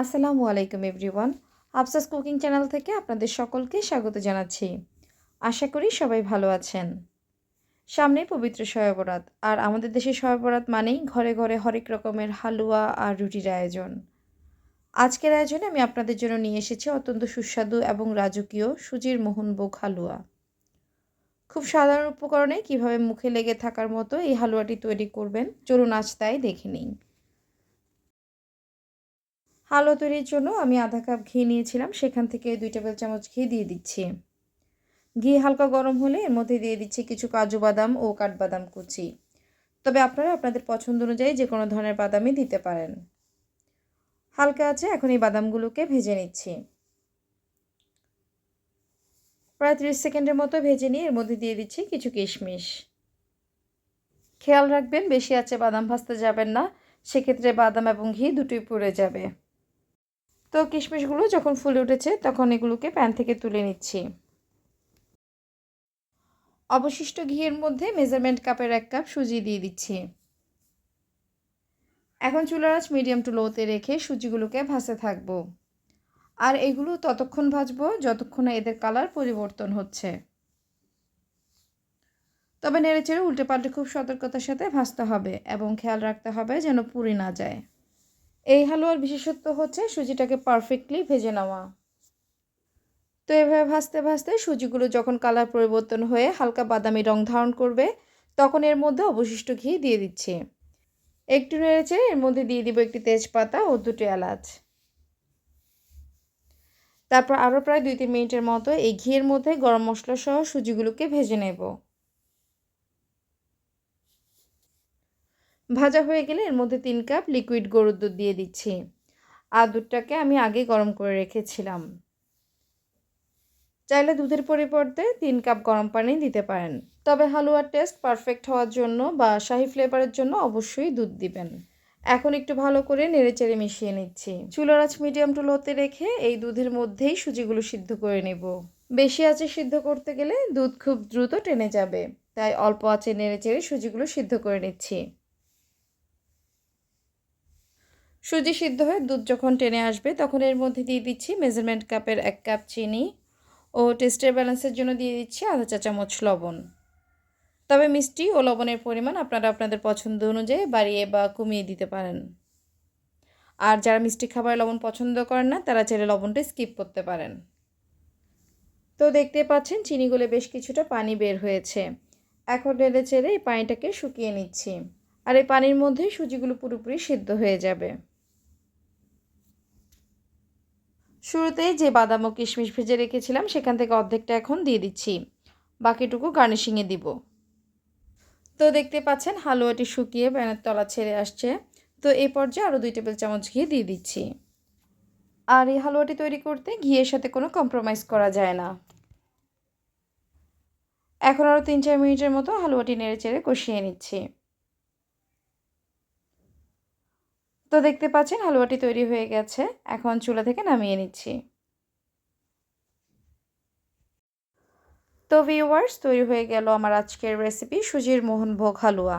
আসসালামু আলাইকুম everyone. আফসাস cooking channel থেকে আপনাদের সকলকে স্বাগত জানাচ্ছি। আশা করি সবাই ভালো আছেন। সামনে পবিত্র শয়বরাত আর আমাদের দেশে শয়বরাত মানেই ঘরে ঘরে হরেক রকমের হালুয়া আর রুটির আয়োজন। আজকের আয়োজনে আমি আপনাদের জন্য নিয়ে এসেছি অত্যন্ত সুস্বাদু এবং রাজকীয় সুজির মোহনভোগ হালুয়া। খুব সাধারণ উপকরণে কীভাবে মুখে লেগে থাকার মতো এই হালুয়াটি তৈরি করবেন, চলুন আজ তাই দেখে নিই। হালুয়া তৈরির জন্য আমি আধা কাপ ঘি নিয়েছিলাম। সেখান থেকে দুই টেবিল চামচ ঘি দিয়ে দিচ্ছি। ঘি হালকা গরম হলে এর মধ্যে দিয়ে দিচ্ছি কিছু কাজু বাদাম ও কাঠবাদাম কুচি। তবে আপনারা আপনাদের পছন্দ অনুযায়ী যে কোনো ধরনের বাদামই দিতে পারেন। হালকা আছে, এখন এই বাদামগুলোকে ভেজে নিচ্ছি। প্রায় ত্রিশ সেকেন্ডের মতো ভেজে নিয়ে এর মধ্যে দিয়ে দিচ্ছি কিছু কিশমিশ। খেয়াল রাখবেন, বেশি আছে বাদাম ভাজতে যাবেন না। সেক্ষেত্রে বাদাম এবং ঘি দুটোই পুড়ে যাবে। তো কিশমিশগুলো যখন ফুলে উঠেছে, তখন এগুলোকে প্যান থেকে তুলে নিচ্ছি। অবশিষ্ট ঘিয়ের মধ্যে মেজারমেন্ট কাপের এক কাপ সুজি দিয়ে দিচ্ছি। এখন চুলার আঁচ মিডিয়াম টু লোতে রেখে সুজিগুলোকে ভাসে থাকব। আর এগুলো ততক্ষণ ভাজবো যতক্ষণ না এদের কালার পরিবর্তন হচ্ছে। তবে নেড়েচেড়ে উল্টে পাল্টে খুব সতর্কতার সাথে ভাজতে হবে এবং খেয়াল রাখতে হবে যেন পুড়ে না যায়। এই হালুয়ার বিশেষত্ব হচ্ছে সুজিটাকে পারফেক্টলি ভেজে নেওয়া। তো এভাবে ভাজতে ভাজতে সুজিগুলো যখন কালার পরিবর্তন হয়ে হালকা বাদামি রং ধারণ করবে, তখন এর মধ্যে অবশিষ্ট ঘি দিয়ে দিচ্ছি। একটু নেড়েছে এর মধ্যে দিয়ে দিব একটি তেজপাতা ও দুটো এলাচ। তারপর আরও প্রায় দুই তিন মিনিটের মতো এই ঘিয়ের মধ্যে গরম মশলা সহ সুজিগুলোকে ভেজে নেব। ভাজা হয়ে গেলে এর মধ্যে তিন কাপ লিকুইড গরুর দুধ দিয়ে দিচ্ছি। আর দুধটাকে আমি আগে গরম করে রেখেছিলাম। চাইলে দুধের পরিবর্তে তিন কাপ গরম পানি দিতে পারেন। তবে হালুয়ার টেস্ট পারফেক্ট হওয়ার জন্য বা শাহি ফ্লেভারের জন্য অবশ্যই দুধ দিবেন। এখন একটু ভালো করে নেড়েচেড়ে মিশিয়ে নিচ্ছি। চুলার মিডিয়াম টু লোতে রেখে এই দুধের মধ্যেই সুজিগুলো সিদ্ধ করে নেব। বেশি আঁচে সিদ্ধ করতে গেলে দুধ খুব দ্রুত টেনে যাবে। তাই অল্প আঁচে নেড়েচেড়ে সুজিগুলো সিদ্ধ করে নিচ্ছি। সুজি সিদ্ধ হয়ে দুধ যখন টেনে আসবে, তখন এর মধ্যে দিয়ে দিচ্ছি মেজারমেন্ট কাপের এক কাপ চিনি ও টেস্টের ব্যালেন্সের জন্য দিয়ে দিচ্ছি আধা চা চামচ লবণ। তবে মিষ্টি ও লবণের পরিমাণ আপনারা আপনাদের পছন্দ অনুযায়ী বাড়িয়ে বা কমিয়ে দিতে পারেন। আর যারা মিষ্টি খাবার লবণ পছন্দ করেন না, তারা চাইলে লবণটা স্কিপ করতে পারেন। তো দেখতে পাচ্ছেন, চিনি বেশ কিছুটা পানি বের হয়েছে। এখন নেড়ে চেড়ে এই পানিটাকে শুকিয়ে নিচ্ছি। আর এই পানির মধ্যে সুজিগুলো পুরোপুরি সিদ্ধ হয়ে যাবে। শুরুতেই যে বাদাম ও কিশমিশ ভেজে রেখেছিলাম, সেখান থেকে অর্ধেকটা এখন দিয়ে দিচ্ছি। বাকিটুকু গার্নিশিংয়ে দিব। তো দেখতে পাচ্ছেন, হালুয়াটি শুকিয়ে ব্যানের তলা ছেড়ে আসছে। তো এই পর্যায়ে আরও দুই টেবিল চামচ ঘি দিয়ে দিচ্ছি। আর এই হালুয়াটি তৈরি করতে ঘিয়ের সাথে কোনো কম্প্রোমাইজ করা যায় না। এখন আরও তিন চার মিনিটের মতো হালুয়াটি নেড়ে চেড়ে কষিয়ে নিচ্ছি। তো দেখতে পাচ্ছেন, হালুয়াটি তৈরি হয়ে গেছে। এখন চুলা থেকে নামিয়ে নিচ্ছি। তো ভিউয়ার্স তৈরি হয়ে গেল আমার আজকের রেসিপি সুজির মোহনভোগ হালুয়া।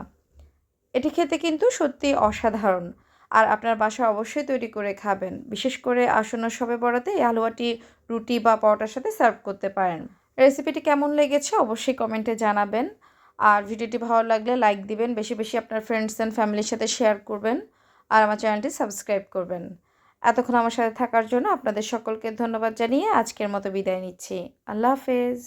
এটি খেতে কিন্তু সত্যি অসাধারণ। আর আপনার বাসায় অবশ্যই তৈরি করে খাবেন। বিশেষ করে আসন্ন সবে বড়াতে এই হালুয়াটি রুটি বা পরোটার সাথে সার্ভ করতে পারেন। রেসিপিটি কেমন লেগেছে অবশ্যই কমেন্টে জানাবেন। আর ভিডিওটি ভালো লাগলে লাইক দিবেন। বেশি বেশি আপনার ফ্রেন্ডস অ্যান্ড ফ্যামিলির সাথে শেয়ার করবেন। আর আমার চ্যানেলটি সাবস্ক্রাইব করবেন। এতক্ষণ আমার সাথে থাকার জন্য আপনাদের সকলকে ধন্যবাদ জানিয়ে আজকের মতো বিদায় নিচ্ছি। আল্লাহ হাফেজ।